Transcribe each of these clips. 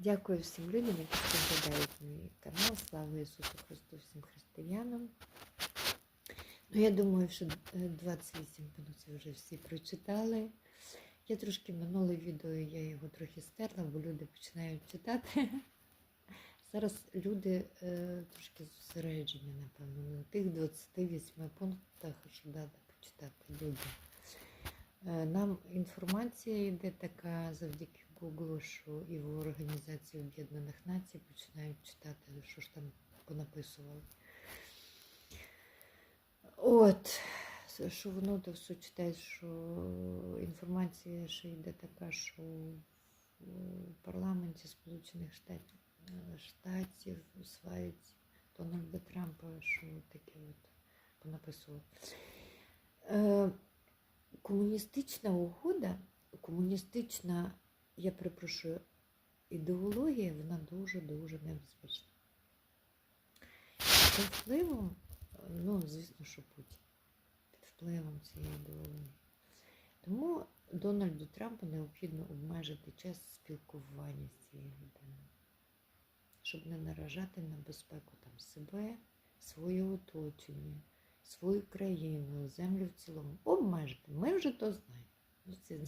Дякую всім людям, які споглядають мій канал. Слава Ісусу Христу, всім християнам. Ну, я думаю, що е, 28 минут це вже всі прочитали. Я трошки минуле відео, я його трохи стерла, бо люди починають читати. Зараз люди е, трошки зосереджені, напевно, на тих 28 пунктах, що треба почитати людям. Е, Нам інформація йде така завдяки Google, що і в Організації Об'єднаних Націй починають читати, що ж там понаписували. От, що воно то все читає, що інформація ще йде така, що в парламенті Сполучених Штатів, Штатів усвають Дональда Трампа, що таке от понаписували. Комуністична угода, комуністична, я перепрошую, ідеологія, вона дуже-дуже небезпечна. Під впливом, ну, звісно, що Путін, під впливом цієї ідеології. Тому Дональду Трампу необхідно обмежити час спілкування з цією людиною, щоб не наражати на безпеку там себе, своє оточення свою країну, землю в цілому. Обмежити. Ми вже то знаємо. Це.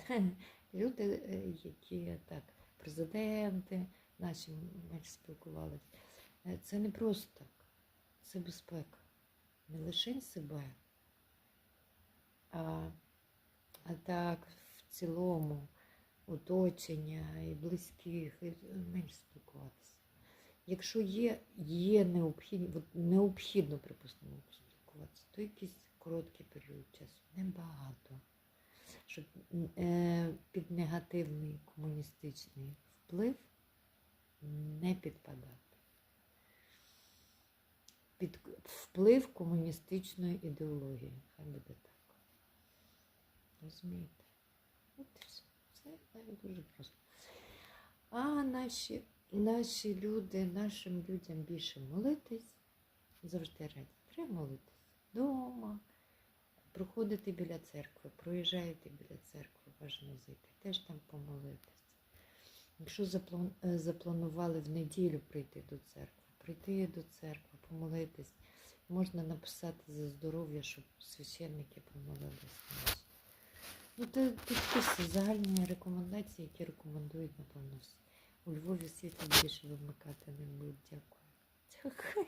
Люди, е, які так, президенти наші менше спілкувалися. Е, Це не просто так. Це безпека. Не лише себе, а, а так в цілому оточення і близьких, і менше спілкуватися. Якщо є, є необхідно, необхідно, припустимо, спілкуватися, то якийсь короткий період часу, небагато. Щоб е, під негативний комуністичний вплив не підпадати. Під вплив комуністичної ідеології. Хай буде так. Розумієте? От і все. Це навіть дуже просто. А наші, наші люди, нашим людям більше молитись, завжди раді. Треба молитись вдома, проходити біля церкви, проїжджаєте біля церкви, бажано зайти, теж там помолитись. Якщо е, запланували в неділю прийти до церкви, прийти до церкви, помолитись, можна написати за здоров'я, щоб священники помолились. Ну, це такі загальні рекомендації, які рекомендують, напевно, у Львові світло більше вимикати не будуть. Дякую. Дякую.